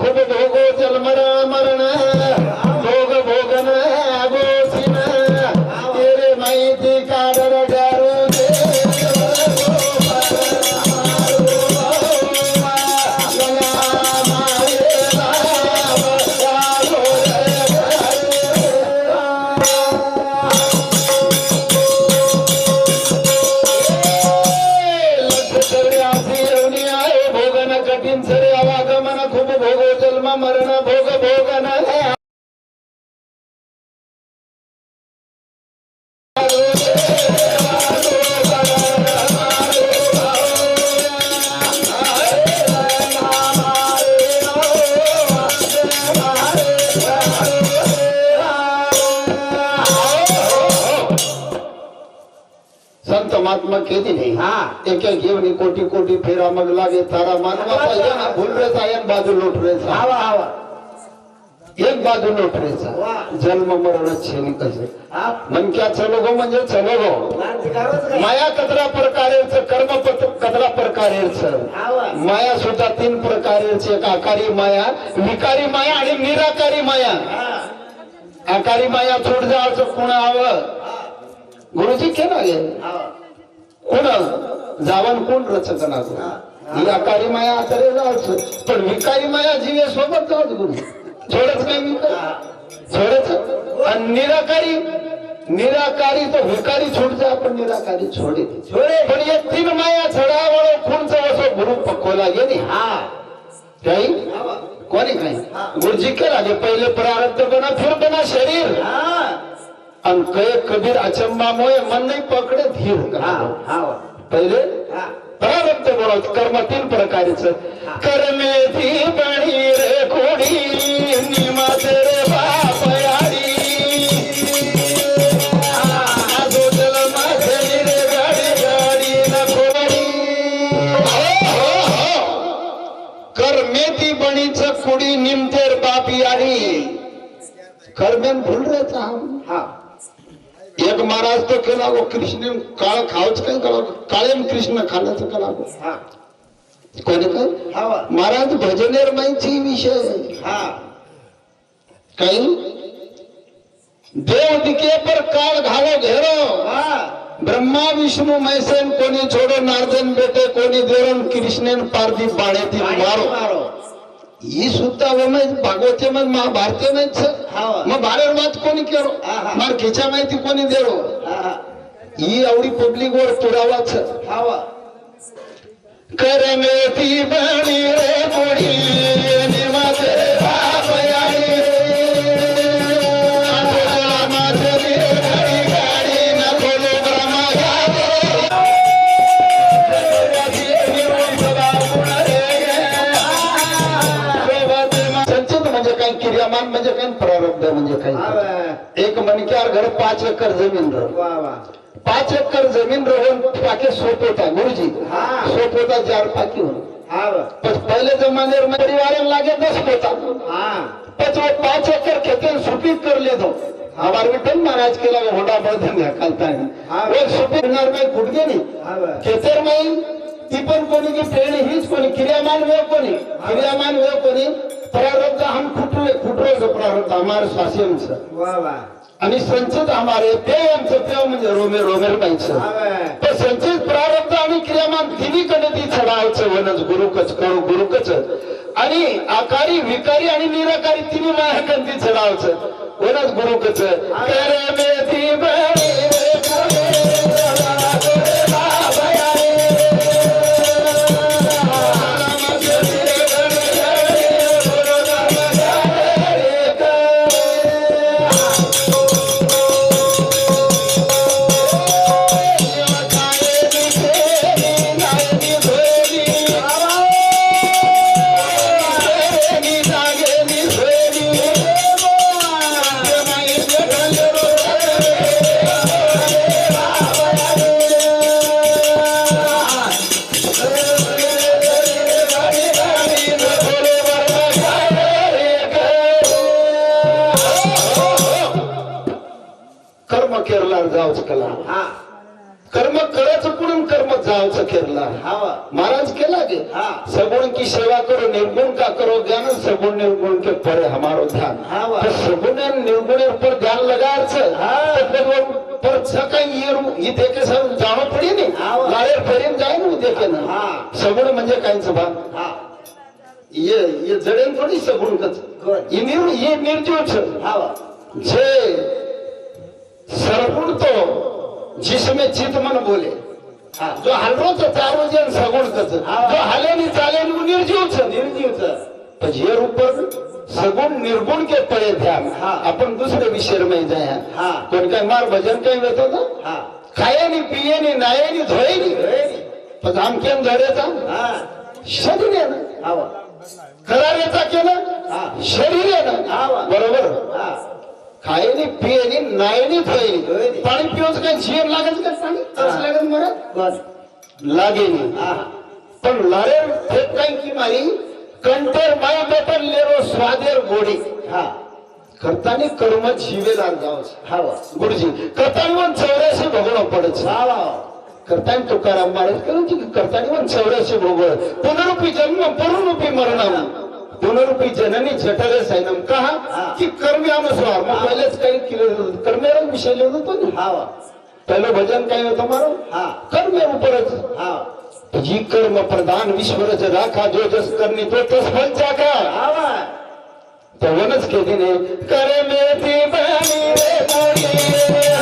ক্ষতি जन्म मरण भोग भोगन संत महात्मा केली नाही हा. एक एक घेऊन कोटी कोटी फेरा मग लागे तारा मानवाचा भूलरेचा एक बाजू लोटरेचा हवा हवा एक बाजू लोटरेचा वा. जन्म मरण छेनी कसे? हा. मनक्या चलो गो म्हणजे चलो गो क्रांतिकारच काय माया कचरा प्रकारेच कर्म कचरा प्रकारेच. माया सुद्धा तीन प्रकारेच एक आकारी माया विकारी माया आणि निराकारी माया. आकारी माया थोड जायचं कोण हवं? गुरुजी केला गे कोण? जावन कोण रचक ही आकारी माया आचार्य जायचं पण विकारी माया जीवे सोबत जावच गुरु थोडच नाही विकार थोडच आणि निराकारी निराकारी तो भिकारी छूट जा पण निराकारी छोडे. छोडे. पण ये तीन माया छडावळ खूणच असो गुरु पक्वला गेली. हा. काही? कोणी काही? गुरुजी केला पहिले प्रारब्ध बना फिर बना शरीर. हा. आणि कय कबीर अचंबामुळे मन नाही पकडे धीर हा पहिले? प्रारब्ध बोलत कर्म तीन प्रकारच कर्मे ती रे निमाते रे. हो, हो, हो. कर्मे ती बणीच कुडी निमतेर बाप याडी कर्मेन भूल रे चाहम हा. एक महाराज तो केला गो कृष्ण काळ खावच काय करा काळेम कृष्ण खाण्याचं करा हा. कोणी काय महाराज भजनेर विषय. हा. काही देव दिके पर काळ घालो घेरो. हा. ब्रह्मा विष्णू मैसेन कोणी छोडो नारदन बेटे कोणी देवरन कृष्णेन पारदी बाळेती मारो. ही सुद्धा भागवते मग महाभारते हावा. मग बारेर वाद कोणी आहा. मार खिच्या माहिती कोणी देरो? हा एवढी पब्लिक वर पुरावाच. हवा. करमेती बणी रे मुडी म्हणजे काय क्रियामान म्हणजे प्रारब्ध म्हणजे काय एक मनक्यावर घर पाच एकर जमीन राह पाच एकर जमीन राहून पाके सोप होता गुरुजी. हा. सोप होता चार पाकी पण पहिले जमाने में परिवार लागे दस होता. हा. पच पाच एकर खेते सुपीक कर ले दो हमारे महाराज के लगे होडा बढ़ देंगे कलता है हाँ। में नहीं हवा खेतर में ती पण कोणी की प्रेणी हीच कोणी. क्रियामान वे कोणी? क्रियामान वे कोणी? प्रारब्ध हम खुटले खुटरो प्रारब्ध हमारे स्वास्यमचं वा वा. आणि संचित हमारे ते आमचं ते म्हणजे रोमे रोमेर पाहिजे तर संचित प्रारब्ध आणि क्रियामान तिन्ही कडे ती चढावचं वनच गुरुकच करू गुरुकच. आणि आकारी विकारी आणि निराकारी तिन्ही मायाकन ती चढावचं वनच गुरुकच सगुण की सेवा करो निर्गुण का करो ज्ञान सगुण निर्गुण के परे हमारो ध्यान। तो सगुण निर्गुण पर ध्यान लगार वो पर सका ये रू- ये देखे सब जानो पड़ी नहीं वाह। लारे फेरीन जाए ना वो देखे ना हाँ। सगुण म्हणजे काय बा हा. ये जडेन थोडी सगुण कच? ये निर ये निर्जीव छ जे सरगुण तो जिसमें चित मन बोले. हा. जो हलरो तो चारो जन सगुण कच. हाँ। जो हाले नहीं चाले नहीं वो निर्जीव छ निर्जीवच हे ऊपर सगुण निर्गुण के पडे ध्यान। आपण दुसरे विषय में जाया हाँ। कोण काय मार भजन काही ना हा. खाये नाही पिये नाही नाये नाही धोये नाही. पण आम केम धरेचा हा. शरीर आहे ना. करारेचा केलं हा. शरीर आहे हा. ना बरोबर? खाये नाही पिये नाही नाये नाही धोये धुये नाही नाही. पाणी पिवचं काय जीवन लागेल का? पाणी? तरस हा. लागेल मला कोण लागे नाही हा. पण लारे फेक काय की मारी कंटेर माय बेटन लेरो स्वादेर गोडी. हा. करतानी कर्म जीवेला जावच हवा गुरुजी करतानी वन चौऱ्याशी भोगणं वा वा. करतानी तुकाराम महाराज करूची करतानी वन चौऱ्याशी भोगळ पुनरुपी जन्म पुनरुपी मरणम. पुनरुपी जननी जठरे सैनम. कहा? हा. की कर्म्यानुसार मग पहिलेच काही कर्मेर विषय लिहित होतो ना हवा पहिलं भजन काय होतं मारो हा. कर्मे उपरच हा. जी कर्म प्रधान विश्वरच राखा जो जस करणी तो तस फलचा का तेव्हाच केली नाही करे मेथी बनी रे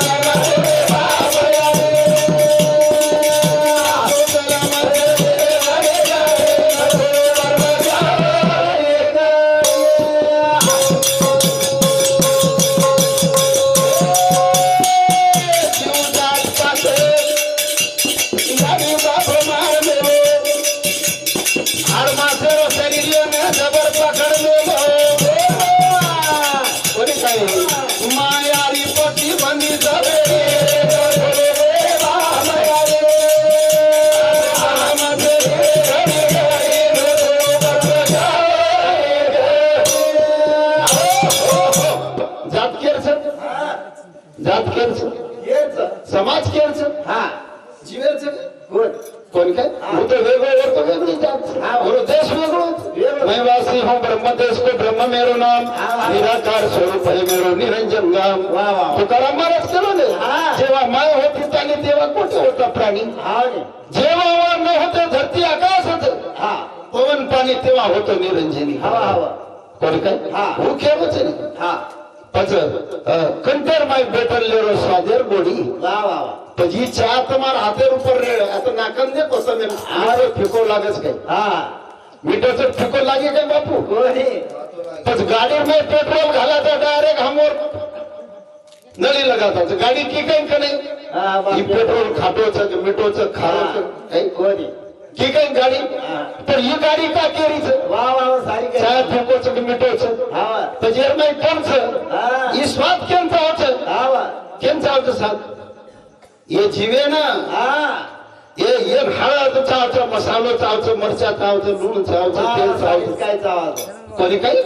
तो वेगळं वरतो वेगळी जात हाँ। देश वेगळो मैं वासी हूँ ब्रह्म देश को ब्रह्म मेरो नाम निराकार स्वरूप है मेरो निरंजन नाम तुकाराम महाराज केलो ने जेव्हा माय होती त्याने तेव्हा कुठे होता प्राणी जेव्हा वर न होते धरती आकाश होत पवन पाणी तेव्हा होतो निरंजनी हवा हवा कोणी काय हा हो खेळच नाही हा कंटर माय बेटर लेरो स्वादेर बोडी वाह वाह तो जी चार तुम्हारा हाथे ऊपर रे आ तो ना कंदे तो समय मारे फिको लागेस के हां. मीटर फिको लागे काय बापू? ओहे तो गाड़ी में पेट्रोल घाला डायरेक्ट हम और नली लगा था गाड़ी की कहीं कने हां बापू पेट्रोल खाटो छ के काही? कोणी ही काही गाडी? तर ही गाडी का केरीच? वा वा वा सारी काही चाय फेकोचं मिटोचं हा वा. तजेर नाही कोणचं ही. स्वाद केमचा होतं हा वा. केमचा होतं साथ ये जीवे ना. ये ये ये हळद चावचं मसालो चावचं मरचा चावचं लूण चावचं तेल चावचं काय चावचं काही?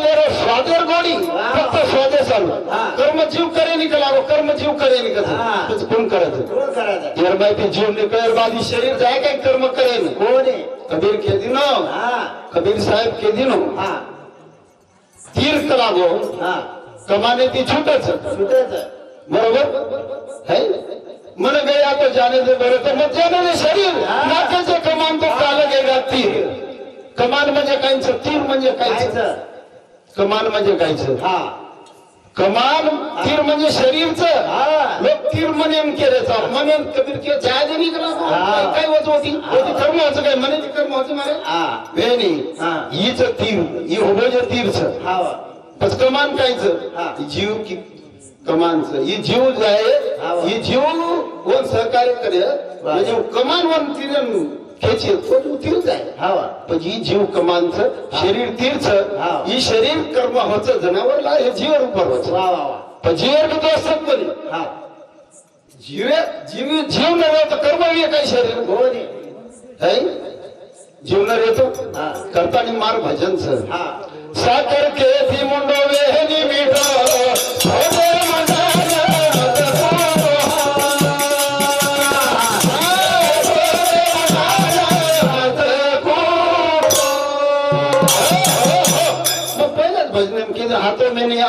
लेरो स्वादेर गोडी. फक्त करे कोण करत बाजी शरीर जाय काय कर्म कबीर कबीर साहेब के दिनो तीर्थ लागो कमाने ती छूटच. बरोबर? है? मन गया तो जाने दे बरे तो मत जाने दे शरीर. ना कमान म्हणजे कायचं? तीर म्हणजे कायचं? कमान म्हणजे कायचं? हा. कमान तीर म्हणजे शरीरचं. हा. लोक तीर म्हणेन केल्याचा. म्हणेन कबीर के जायज हा. काय होत? होती होती कर्म होतं काय? म्हणे कर्म होती मारे? हा. वेणी. हा. हीच तीर. ही उभं जे तीरचं बस कमान हा. कायचं जीव की कमानचं ही जीव जे आहे हा. ही जीव वन सहकार्य करे म्हणजे कमान वन तीर खेची तो जीव तीरच आहे पण ही जीव कमानचं शरीर तीरच हा. ही शरीर कर्म होचं जनावरला हे जीव रूप होच पण जीवर किती असतात हा. जीवे जीव जीव न तर कर्म काय शरीर. कोणी है जीवनार येतो हा. करताना मार भजनचं. हा. साखर केथी मुंडो वेहनी मीठो.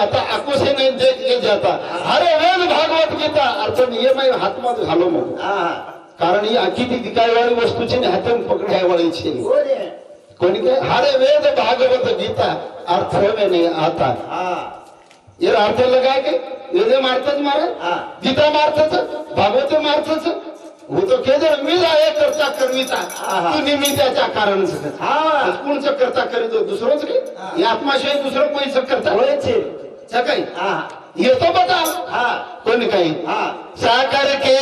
आता आकुशी नाही जे जे जाता अरे वेद भागवत गीता. अर्थ नियम आहे हातमात घालो मग. कारण ही आखी ती दिकायवाळी वस्तूची आणि हातून पकडायवाळीची कोणी काय? हरे वेद भागवत गीता. अर्थ नाही आता. यार अर्थ लगाय के वेद मारतच मारा. गीता मारतच. भागवत मारतच. हो तो केदर मी आहे करता कर्मीचा तू निमित्ताच्या कारण कोणचं करता करीतो दुसरंच काय? आत्माशिवाय दुसरं कोणीच करता? हा हा. येतो बघा हा. कोणी काही? हा. साकर के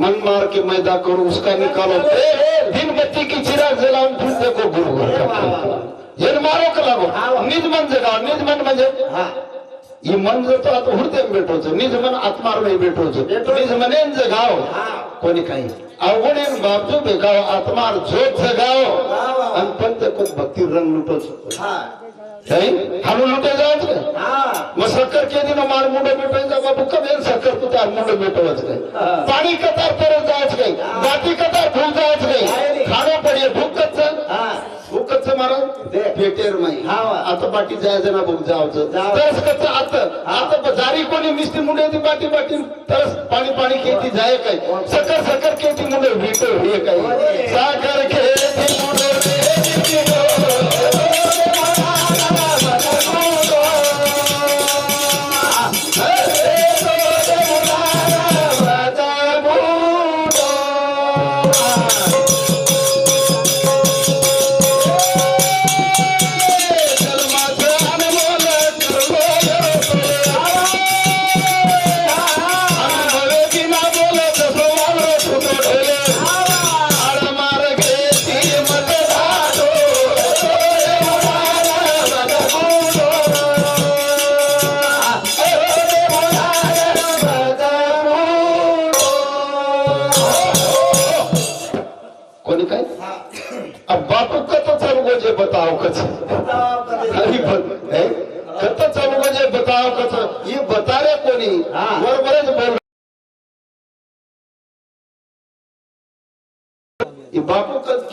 मन मार के मैदा करो उसका निकालो दिन बत्ती की चिराग जलाऊन फिर देखो गुरु का. हे मारो का लागो? निज मन जगाव निज मन म्हणजे? मन जो तो आता हृदय भेटोच निज मन आत्मार नाही भेटोच निज मने जगाव कोणी काही? अवघड आहे बापजो भेगाव आत्मार झोप जगाव। आणि पण ते कोण भक्ती रंग लुटोच. हा। हाणू लुटे जावच हा। मग शक्कर केली ना मार बाबू कमेल मुंड. नाही. पाणी कतार परत जायच नाही. गाठी कतार फुल जायच आहे नाही नाही. खाणं पडे भूकच भूकच महाराज. भेटेर माई. हा. आता बाटी जायचं ना भूक जावचं. जावं. तरच कच आता. आता जारी कोणी मिस्ती मुंडे बाटी तरच पाणी पाणी खेती जाय काय? सकर सकर खेती मुंडे.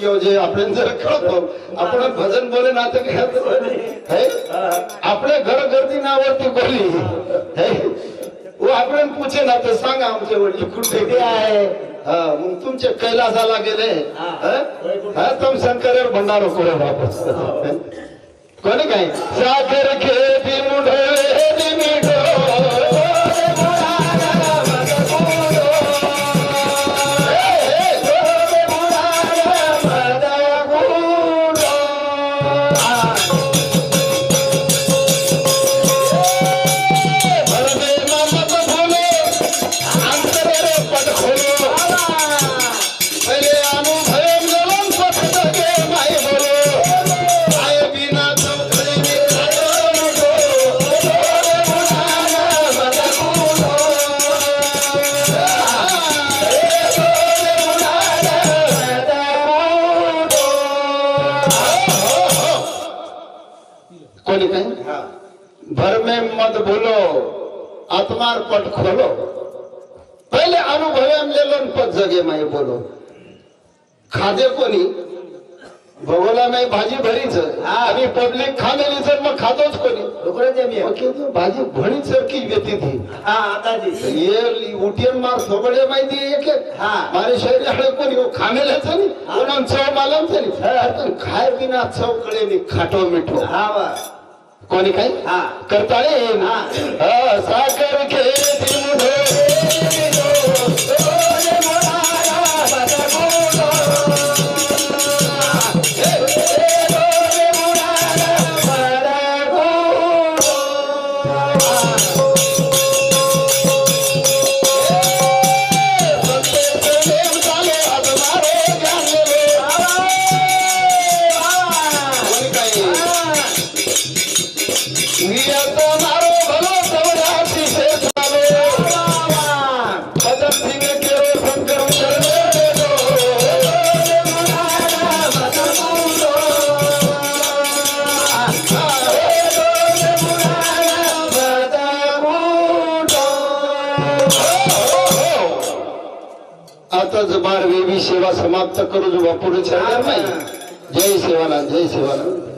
बापू कच किंवा जे आपण जर कळतो आपण भजन बोले ना ते है? आपल्या घर गर्दी नावरती बोली. है? वो आपण पूछे ना तर सांगा आमचे वडील कुठे आहे? हा मग तुमचे कैलासाला गेले. हा. हा? हा तुम शंकर भंडारो करो वापस. कोणी काय? साखर खेती मुढे मिठो. भर में मत भूलो आत्मार पट खोलो। पहिले अनुभव ले लो न पद जगे माय बोलो। खादे कोणी? भगोला नाही भाजी भरीच। हा. आणि पब्लिक खामेली तर मग खातोच कोणी। भाजी भणी सरकी व्यती थी हा आता जी। ये उठियन मार सोबडे माहिती एक हा. मारे शरीर हळे कोणी वो खामेलेच नाही कोणा चव मालम नाही। हा. खाय बिना चव कळे खाटो मिठो। हा कोणी काय हा. करताळे? हा. हा, साखर खेती સેવા સમાપ્ત કરું છું બપોરે છે જય સેવાનંદ જય સેવાનંદ